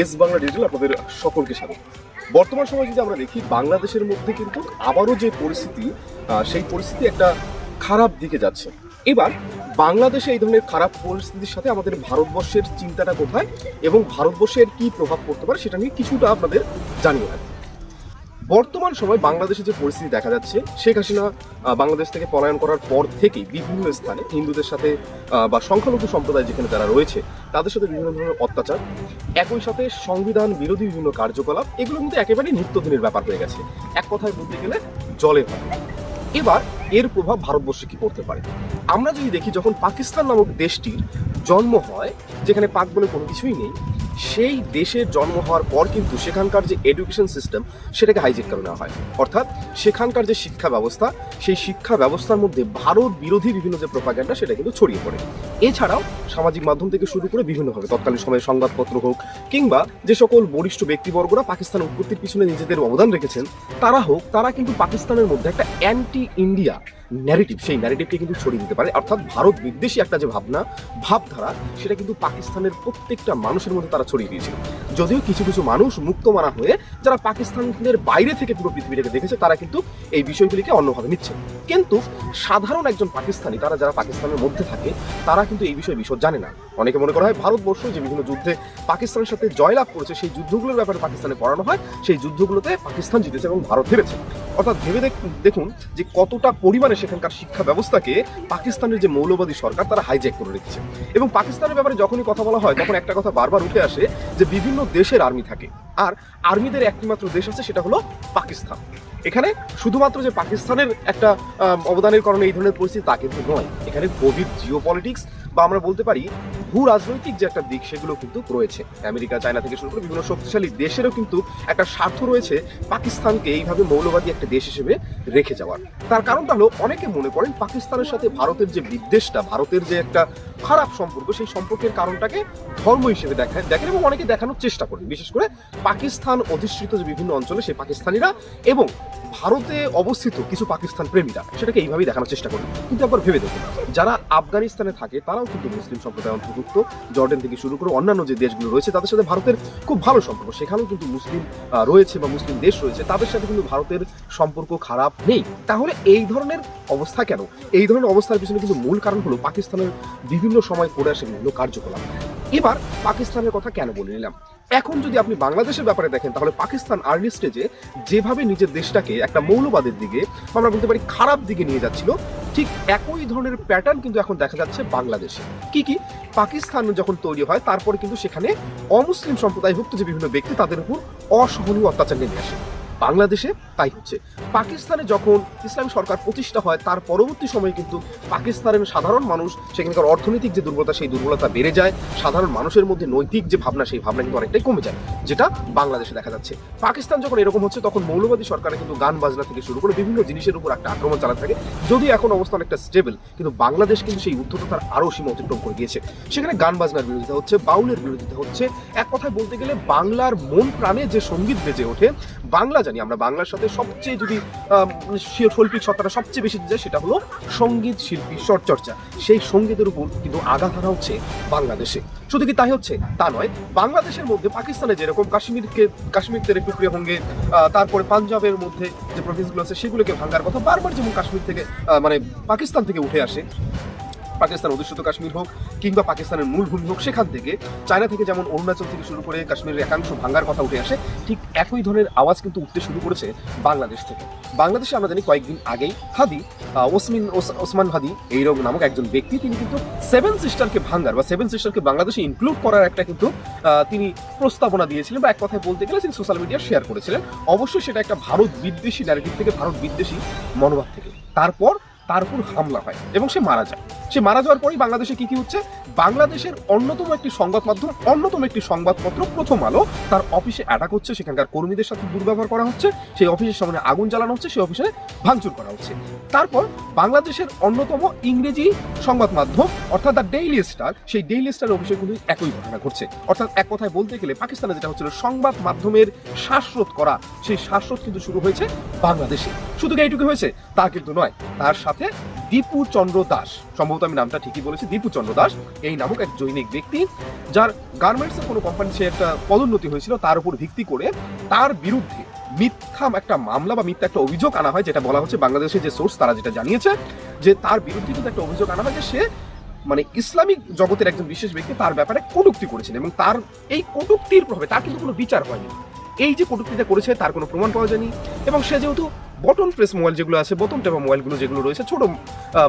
S Bangla digital আপনাদের সকলকে স্বাগত। বর্তমান সময় যদি আমরা দেখি, বাংলাদেশের মধ্যে কিন্তু আবারও যে পরিস্থিতি সেই পরিস্থিতি একটা খারাপ দিকে যাচ্ছে। এবার বাংলাদেশে এই ধরনের খারাপ পরিস্থিতির সাথে আমাদের ভারতবর্ষের চিন্তাটা কোথায় এবং ভারতবর্ষের কি প্রভাব পড়তে পারে সেটা নিয়ে কিছুটা আপনাদের জানিয়ে রাখি। বর্তমান সময় বাংলাদেশে যে পরিস্থিতি দেখা যাচ্ছে, শেখ হাসিনা বাংলাদেশ থেকে পলায়ন করার পর থেকেই বিভিন্ন স্থানে হিন্দুদের সাথে বা সংখ্যালঘু সম্প্রদায় যেখানে তারা রয়েছে, তাদের সাথে বিভিন্ন ধরনের অত্যাচার। একই সাথে সংবিধান বিরোধী বিভিন্ন কার্যকলাপ, এগুলো কিন্তু একেবারেই নিত্যদিনের ব্যাপার হয়ে গেছে। এক কথায় বলতে গেলে জলের এবার এর প্রভাব ভারতবর্ষে কি পড়তে পারে? আমরা যদি দেখি যখন পাকিস্তান নামক দেশটির জন্ম হয়, যেখানে পাক বলে কোনো কিছুই নেই, সেই দেশের জন্ম হওয়ার পর কিন্তু সেখানকার যে এডুকেশন সিস্টেম সেটাকে হাইজেক করে নেওয়া হয়। অর্থাৎ সেখানকার যে শিক্ষা ব্যবস্থা, সেই শিক্ষা ব্যবস্থার মধ্যে ভারত বিরোধী বিভিন্ন যে প্রোপাগ্যান্ডা সেটা কিন্তু ছড়িয়ে পড়ে। এছাড়াও সামাজিক মাধ্যম থেকে শুরু করে বিভিন্নভাবে, তৎকালীন সময়ে সংবাদপত্র হোক কিংবা যে সকল বরিষ্ঠ ব্যক্তিবর্গরা পাকিস্তান উৎপত্তির পিছনে নিজেদের অবদান রেখেছেন, তারা হোক, তারা কিন্তু পাকিস্তানের মধ্যে একটা অ্যান্টি ইন্ডিয়া ন্যারেটিভ সেই ন্যারেটিভকে কিন্তু ছড়িয়ে দিতে পারে। অর্থাৎ ভারত বিদ্বেষী একটা যে ভাবনা, ভাবধারা, সেটা কিন্তু পাকিস্তানের প্রত্যেকটা মানুষের মধ্যে তারা ছড়িয়ে দিয়েছিল। যদিও কিছু কিছু মানুষ মুক্ত মারা হয়ে যারা পাকিস্তানের বাইরে থেকে পুরো পৃথিবীটাকে দেখেছে, তারা কিন্তু এই বিষয়গুলিকে অন্যভাবে নিচ্ছে। কিন্তু সাধারণ একজন পাকিস্তানি, তারা যারা পাকিস্তানের মধ্যে থাকে, তারা কিন্তু এই বিষয়ে বিষয় জানে না। অনেকে মনে করা হয় ভারতবর্ষ যে বিভিন্ন যুদ্ধে পাকিস্তানের সাথে জয়লাভ করেছে, সেই যুদ্ধগুলোর ব্যাপারে পাকিস্তানে পড়ানো হয়, সেই যুদ্ধগুলোতে পাকিস্তান জিতেছে এবং ভারত হেরেছে। অর্থাৎ ভেবে দেখুন যে কতটা পরিমাণে সেখানকার শিক্ষা ব্যবস্থাকে পাকিস্তানের যে মৌলবাদী সরকার তারা হাইজ্যাক করে রেখেছে। এবং পাকিস্তানের ব্যাপারে যখনই কথা বলা হয়, তখন একটা কথা বারবার উঠে আসে যে বিভিন্ন দেশের আর্মি থাকে। আর আর্মিদের একটি মাত্র দেশ আছে, সেটা হলো পাকিস্তান। এখানে শুধুমাত্র যে পাকিস্তানের একটা অবদানের কারণে এই ধরনের পরিস্থিতি তা কিন্তু নয়। এখানে গভীর জিও পলিটিক্স বা আমরা বলতে পারি ভূ রাজনৈতিক যে একটা দিক সেগুলো কিন্তু রয়েছে। আমেরিকা, চায়না থেকে শুরু করে বিভিন্ন শক্তিশালী দেশেরও কিন্তু একটা স্বার্থ রয়েছে পাকিস্তানকে এইভাবে মৌলবাদী একটা দেশ হিসেবে রেখে যাওয়ার। তার কারণটা হলো, অনেকে মনে করেন পাকিস্তানের সাথে ভারতের যে বিদ্বেষটা, ভারতের যে একটা খারাপ সম্পর্ক, সেই সম্পর্কের কারণটাকে ধর্ম হিসেবে দেখায় দেখেন এবং অনেকে দেখানোর চেষ্টা করেন। বিশেষ করে পাকিস্তান অধিষ্ঠিত যে বিভিন্ন অঞ্চলে সেই পাকিস্তানিরা এবং ভারতে অবস্থিত কিছু পাকিস্তান প্রেমীরা সেটাকে এইভাবেই দেখানোর চেষ্টা করেন। কিন্তু একবার ভেবে দেখুন, যারা আফগানিস্তানে থাকে, তারাও কিন্তু মুসলিম সম্প্রদায় অন্তর্ভুক্ত। জর্ডেন থেকে শুরু করে অন্যান্য যে দেশগুলো রয়েছে, তাদের সাথে ভারতের খুব ভালো সম্পর্ক। সেখানেও কিন্তু মুসলিম রয়েছে বা মুসলিম দেশ রয়েছে, তাদের সাথে কিন্তু ভারতের সম্পর্ক খারাপ নেই। তাহলে এই ধরনের অবস্থা কেন? এই ধরনের অবস্থার পিছনে কিন্তু মূল কারণ হলো পাকিস্তানের বিভিন্ন সময় করে আসে বিভিন্ন কার্যকলাপ। এবার পাকিস্তানের কথা কেন বলে নিলাম? এখন যদি আপনি বাংলাদেশের ব্যাপারে দেখেন, তাহলে পাকিস্তান আর্লি স্টেজে যেভাবে নিজের দেশটাকে একটা মৌলবাদের দিকে, আমরা বলতে পারি খারাপ দিকে নিয়ে যাচ্ছিল, ঠিক একই ধরনের প্যাটার্ন কিন্তু এখন দেখা যাচ্ছে বাংলাদেশে। কি কি? পাকিস্তান যখন তৈরি হয়, তারপরে কিন্তু সেখানে অমুসলিম সম্প্রদায়ভুক্ত যে বিভিন্ন ব্যক্তি, তাদের উপর অসহনীয় অত্যাচার নেমে আসে। বাংলাদেশে তাই হচ্ছে। পাকিস্তানে যখন ইসলামী সরকার প্রতিষ্ঠা হয়, তার পরবর্তী সময়ে কিন্তু পাকিস্তানের সাধারণ মানুষ, সেখানকার অর্থনৈতিক যে দুর্বলতা, সেই দুর্বলতা বেড়ে যায়। সাধারণ মানুষের মধ্যে নৈতিক যে ভাবনা, সেই ভাবনা কিন্তু অনেকটাই কমে যায়, যেটা বাংলাদেশে দেখা যাচ্ছে। পাকিস্তান যখন এরকম হচ্ছে, তখন মৌলবাদী সরকারে কিন্তু গান বাজনা থেকে শুরু করে বিভিন্ন জিনিসের উপর একটা আক্রমণ চালাতে থাকে। যদি এখন অবস্থা অনেকটা স্টেবল কিন্তু বাংলাদেশ কিন্তু সেই উদ্ধততার আরও সীমা অতিক্রম করে গিয়েছে। সেখানে গান বাজনার বিরোধিতা হচ্ছে, বাউলের বিরোধিতা হচ্ছে। এক কথায় বলতে গেলে বাংলার মন প্রাণে যে সংগীত বেজে ওঠে বাংলা জানি, আমরা বাংলার সাথে সবচেয়ে যদি শৈল্পিক সত্তাটা সবচেয়ে বেশি যায় সেটা হলো সংগীত শিল্পী চর্চা। সেই সঙ্গীতের উপর কিন্তু আঘাত হানা হচ্ছে বাংলাদেশে। শুধু কি তাই হচ্ছে? তা নয়, বাংলাদেশের মধ্যে পাকিস্তানে যেরকম কাশ্মীরকে কাশ্মীর থেকে টুকরে ভঙ্গে তারপরে পাঞ্জাবের মধ্যে যে প্রভিন্সগুলো আছে সেগুলোকে ভাঙার কথা বারবার যেমন কাশ্মীর থেকে মানে পাকিস্তান থেকে উঠে আসে পাকিস্তান অধিষ্ঠিত কাশ্মীর হোক কিংবা পাকিস্তানের মূল ভূমি হোক, সেখান থেকে চায়না থেকে যেমন অরুণাচল থেকে শুরু করে কাশ্মীরের একাংশ ভাঙ্গার কথা উঠে আসে, ঠিক একই ধরনের আওয়াজ কিন্তু উঠতে শুরু করেছে বাংলাদেশ থেকে। বাংলাদেশে আমরা জানি কয়েকদিন আগেই হাদি ওসমিন, ওস- ওসমান হাদি এইরকম নামক একজন ব্যক্তি, তিনি কিন্তু সেভেন সিস্টারকে ভাঙ্গার বা সেভেন সিস্টারকে বাংলাদেশে ইনক্লুড করার একটা কিন্তু তিনি প্রস্তাবনা দিয়েছিলেন বা এক কথায় বলতে গেলে তিনি সোশ্যাল মিডিয়া শেয়ার করেছিলেন। অবশ্যই সেটা একটা ভারত বিদ্বেষী ন্যারেটিভ থেকে ভারত বিদ্বেষী মনোভাব থেকে। তারপর তার উপর হামলা হয় এবং সে মারা যায়। সে মারা যাওয়ার পরেই বাংলাদেশে কি কি হচ্ছে? বাংলাদেশের অন্যতম একটি সংবাদ মাধ্যম, অন্যতম একটি সংবাদপত্র, প্রথম আলো। তার অফিসে অ্যাটাক হচ্ছে, সেখানকার কর্মীদের সাথে দুর্ব্যবহার করা হচ্ছে, সেই অফিসের সামনে আগুন জ্বালানো হচ্ছে, সেই অফিসে ভাঙচুর করা হচ্ছে। তারপর বাংলাদেশের অন্যতম ইংরেজি সংবাদ মাধ্যম, অর্থাৎ দ্য ডেইলি স্টার, সেই ডেইলি স্টার অফিসে একই ঘটনা ঘটছে। অর্থাৎ এক কথায় বলতে গেলে পাকিস্তানে যেটা হচ্ছিল সংবাদ মাধ্যমের শ্বাসরোধ করা, সেই শ্বাসরোধ কিন্তু শুরু হয়েছে বাংলাদেশে। শুধু কি এইটুকু হয়েছে? তা কিন্তু নয়। তার সাথে দীপু চন্দ্র দাস। সম্ভবত আমি নামটা ঠিকই বলেছি, দীপু চন্দ্র দাস। এই নামক এক জৈনিক ব্যক্তি, যার গার্মেন্টসের কোনো কোম্পানি সে একটা পদোন্নতি হয়েছিল, তার উপর ভিত্তি করে তার বিরুদ্ধে মিথ্যা একটা মামলা বা মিথ্যা একটা অভিযোগ আনা হয়, যেটা বলা হচ্ছে বাংলাদেশের যে সোর্স তারা যেটা জানিয়েছে, যে তার বিরুদ্ধে কিন্তু একটা অভিযোগ আনা হয় যে সে মানে ইসলামিক জগতের একজন বিশেষ ব্যক্তি তার ব্যাপারে কটুক্তি করেছেন এবং তার এই কটুক্তির প্রভাবে তার কিন্তু কোনো বিচার হয়নি। এই যে কটুক্তিটা করেছে, তার কোনো প্রমাণ পাওয়া যায়নি এবং সে যেহেতু বটন প্রেস মোবাইল যেগুলো আছে বোতন টেপা মোবাইলগুলো যেগুলো রয়েছে, ছোট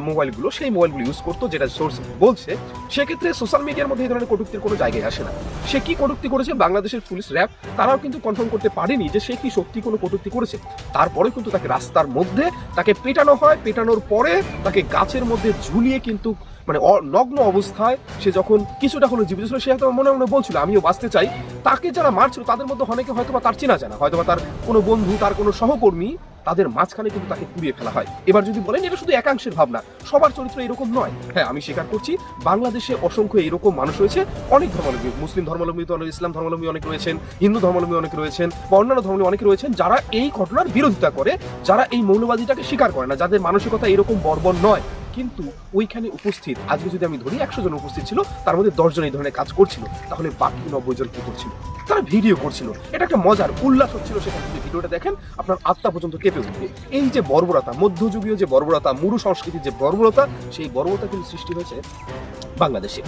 মোবাইলগুলো সেই মোবাইলগুলো ইউজ করতো, যেটা সোর্স বলছে। সেক্ষেত্রে সোশ্যাল মিডিয়ার মধ্যে এই ধরনের কটুক্তির কোনো জায়গায় আসে না। সে কি কটুক্তি করেছে? বাংলাদেশের পুলিশ র্যাব তারাও কিন্তু কনফার্ম করতে পারেনি যে সে কি সত্যি কোনো কটুক্তি করেছে। তারপরে কিন্তু তাকে রাস্তার মধ্যে, তাকে পেটানো হয়, পেটানোর পরে তাকে গাছের মধ্যে ঝুলিয়ে কিন্তু মানে নগ্ন অবস্থায় সে যখন কিছুটা হলো জীবিত ছিল, সে হয়তো মনে মনে বলছিল, আমিও বাঁচতে চাই। তাকে যারা মারছিল, তাদের মধ্যে অনেকে হয়তো বা তার চেনা জানা হয়তো বা তার কোনো বন্ধু, তার কোনো সহকর্মী তাদের মাঝখানে কিন্তু তাকে পুড়িয়ে ফেলা হয়। এবার যদি বলেন, এটা শুধু একাংশের ভাবনা, সবার চরিত্র এরকম নয়। হ্যাঁ আমি স্বীকার করছি, বাংলাদেশে অসংখ্য এরকম মানুষ রয়েছে, অনেক ধর্মাবলম্বী, মুসলিম ধর্মাবলম্বী তো ইসলাম ধর্মাবলম্বী অনেক রয়েছেন, হিন্দু ধর্মাবলম্বী অনেক রয়েছেন, বা অন্যান্য ধর্মাবলম্বী অনেক রয়েছেন, যারা এই ঘটনার বিরোধিতা করে, যারা এই মৌলবাদীটাকে স্বীকার করে না, যাদের মানসিকতা এরকম বর্বর নয়। কিন্তু ওইখানে উপস্থিত, আজকে যদি আমি ধরি একশো জন উপস্থিত ছিল, তার মধ্যে দশজন এই ধরনের কাজ করছিল। তাহলে বাকি নব্বই জন কি করছিল? তারা ভিডিও করছিল। এটা একটা মজার উল্লাস হচ্ছিল সেখানে যদি ভিডিওটা দেখেন, আপনার আত্মা পর্যন্ত কেঁপে উঠবে। এই যে বর্বরতা, মধ্যযুগীয় যে বর্বরতা, মুরু সংস্কৃতির যে বর্বরতা, সেই বর্বরতা কিন্তু সৃষ্টি হয়েছে বাংলাদেশে।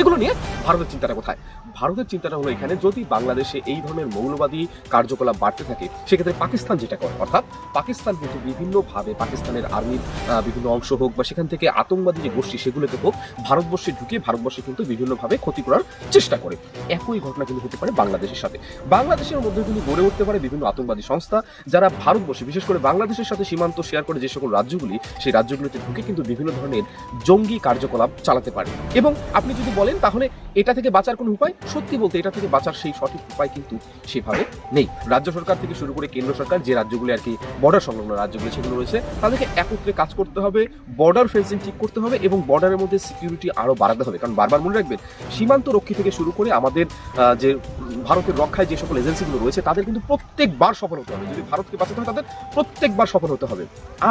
এগুলো নিয়ে ভারতের চিন্তাটা কোথায়? ভারতের চিন্তাটা হলো এখানে যদি বাংলাদেশে এই ধরনের মৌলবাদী কার্যকলাপ বাড়তে থাকে, সেক্ষেত্রে পাকিস্তান যেটা করে, অর্থাৎ পাকিস্তান কিন্তু বিভিন্নভাবে পাকিস্তানের আর্মির বিভিন্ন অংশ হোক বা সেখান থেকে আতঙ্কবাদী যে গোষ্ঠী, সেগুলোতে হোক, ভারতবর্ষে ঢুকে ভারতবর্ষে কিন্তু বিভিন্নভাবে ক্ষতি করার চেষ্টা করে। একই ঘটনা কিন্তু হতে পারে বাংলাদেশের সাথে। বাংলাদেশের মধ্যে কিন্তু গড়ে উঠতে পারে বিভিন্ন আতঙ্কবাদী সংস্থা, যারা ভারতবর্ষে, বিশেষ করে বাংলাদেশের সাথে সীমান্ত শেয়ার করে যে সকল রাজ্যগুলি, সেই রাজ্যগুলিতে ঢুকে কিন্তু বিভিন্ন ধরনের জঙ্গি কার্যকলাপ চালাতে পারে। এবং আপনি যদি বলেন তাহলে এটা থেকে বাঁচার কোনো উপায়, সত্যি বলতে এটা থেকে বাঁচার সেই সঠিক উপায় কিন্তু সেভাবে নেই। রাজ্য সরকার থেকে শুরু করে কেন্দ্র সরকার যে রাজ্যগুলি আর কি বর্ডার সংলগ্ন রাজ্যগুলি সেগুলো রয়েছে, তাদেরকে একত্রে কাজ করতে হবে বর্ডার ফেন্সিং ঠিক করতে হবে এবং বর্ডারের মধ্যে সিকিউরিটি আরও বাড়াতে হবে। কারণ বারবার মনে রাখবেন, সীমান্ত রক্ষী থেকে শুরু করে আমাদের যে ভারতের রক্ষায় যে সকল এজেন্সিগুলো রয়েছে, তাদের কিন্তু প্রত্যেকবার সফল হতে হবে। যদি ভারতকে বাঁচাতে হয়, তাদের প্রত্যেকবার সফল হতে হবে।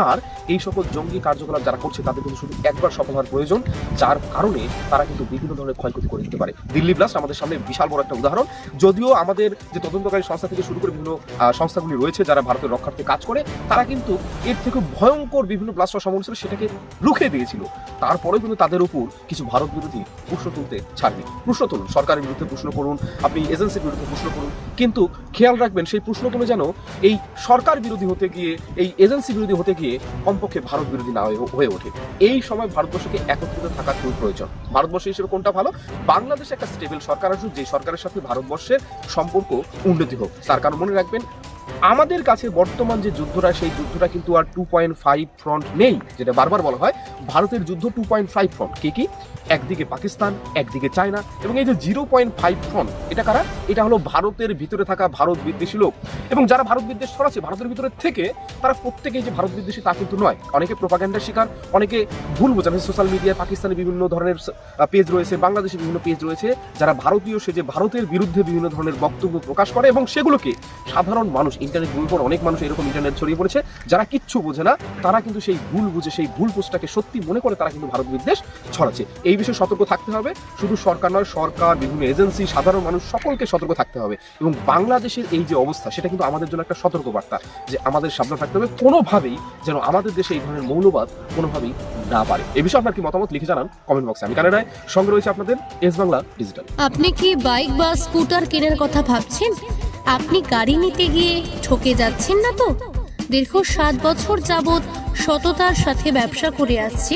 আর এই সকল জঙ্গি কার্যকলাপ যারা করছে, তাদের কিন্তু শুধু একবার সফল হওয়ার প্রয়োজন, যার কারণে তারা কিন্তু বিভিন্ন ধরনের ক্ষয়ক্ষতি করে দিতে পারে। দিল্লি ব্লাস্ট আমাদের সামনে বিশাল বড় একটা উদাহরণ। যদিও আমাদের যে তদন্তকারী সংস্থা থেকে শুরু করে বিভিন্ন সংস্থাগুলি রয়েছে যারা ভারতের রক্ষার্থে কাজ করে, তারা কিন্তু এর থেকে ভয়ঙ্কর বিভিন্ন ব্লাস্ট সম্ভাবনা ছিল সেটাকে রুখে দিয়েছিল। তারপরে কিন্তু তাদের উপর কিছু ভারত বিরোধী প্রশ্ন তুলতে ছাড়বে প্রশ্ন তুলুন, সরকারের বিরুদ্ধে প্রশ্ন করুন, আপনি এজেন্সির বিরুদ্ধে প্রশ্ন করুন। কিন্তু খেয়াল রাখবেন, সেই প্রশ্নগুলো যেন এই সরকার বিরোধী হতে গিয়ে, এই এজেন্সি বিরোধী হতে গিয়ে কমপক্ষে ভারত বিরোধী না হয়ে ওঠে। এই সময় ভারতবর্ষকে একত্রিত থাকার খুব প্রয়োজন। ভারতবর্ষ হিসেবে কোনটা ভালো? বাংলাদেশে একটা স্টেবল সরকার আসুক যে সরকারের সাথে ভারতবর্ষের সম্পর্ক উন্নতি হোক। তার কারণ মনে রাখবেন, আমাদের কাছে বর্তমান যে যুদ্ধটা সেই যুদ্ধটা কিন্তু আর টু পয়েন্ট ফাইভ ফ্রন্ট নেই, যেটা বারবার বলা হয়। ভারতের যুদ্ধ টু পয়েন্ট ফাইভ ফ্রন্ট কে কি? একদিকে পাকিস্তান, একদিকে চায়না এবং এই যে জিরো পয়েন্ট ফাইভ ফ্রন্ট এটা কারা? এটা হলো ভারতের ভিতরে থাকা ভারত বিদ্বেষী লোক। এবং যারা ভারত বিদ্বেষ ছড়াচ্ছে ভারতের ভিতরে থেকে তারা প্রত্যেকেই যে ভারত বিদ্বেষী তা কিন্তু নয়। অনেকে প্রোপাগ্যান্ডার শিকার, অনেকে ভুল বোঝান সোশ্যাল মিডিয়ায় পাকিস্তানে বিভিন্ন ধরনের পেজ রয়েছে, বাংলাদেশে বিভিন্ন পেজ রয়েছে, যারা ভারতীয় সে যে ভারতের বিরুদ্ধে বিভিন্ন ধরনের বক্তব্য প্রকাশ করে এবং সেগুলোকে সাধারণ মানুষ ইন্টারনেট ভুল অনেক মানুষ এরকম ইন্টারনেট ছড়িয়ে পড়েছে, যারা কিচ্ছু বোঝে না, তারা কিন্তু সেই ভুল বুঝে, সেই ভুল পোস্টটাকে সত্যি মনে করে তারা কিন্তু ভারত বিদ্বেষ ছড়াচ্ছে। এই বিষয়ে সতর্ক থাকতে হবে। শুধু সরকার নয়, সরকার, বিভিন্ন এজেন্সি, সাধারণ মানুষ সকলকে সতর্ক থাকতে হবে। এবং বাংলাদেশের এই যে অবস্থা, সেটা কিন্তু আমাদের জন্য একটা সতর্ক বার্তা যে আমাদের সাবধান থাকতে হবে। কোনোভাবেই যেন আমাদের দেশে এই ধরনের মৌলবাদ কোনোভাবেই না পারে। এ বিষয়ে আপনার কি মতামত, লিখে জানান কমেন্ট বক্সে আমি কানাডায় সঙ্গে রয়েছে আপনাদের এস বাংলা ডিজিটাল আপনি কি বাইক বা স্কুটার কেনার কথা ভাবছেন? আপনি গাড়ি নিতে গিয়ে ঠকে যাচ্ছেন না তো? দীর্ঘ সাত বছর যাবৎ সততার সাথে ব্যবসা করে আসছে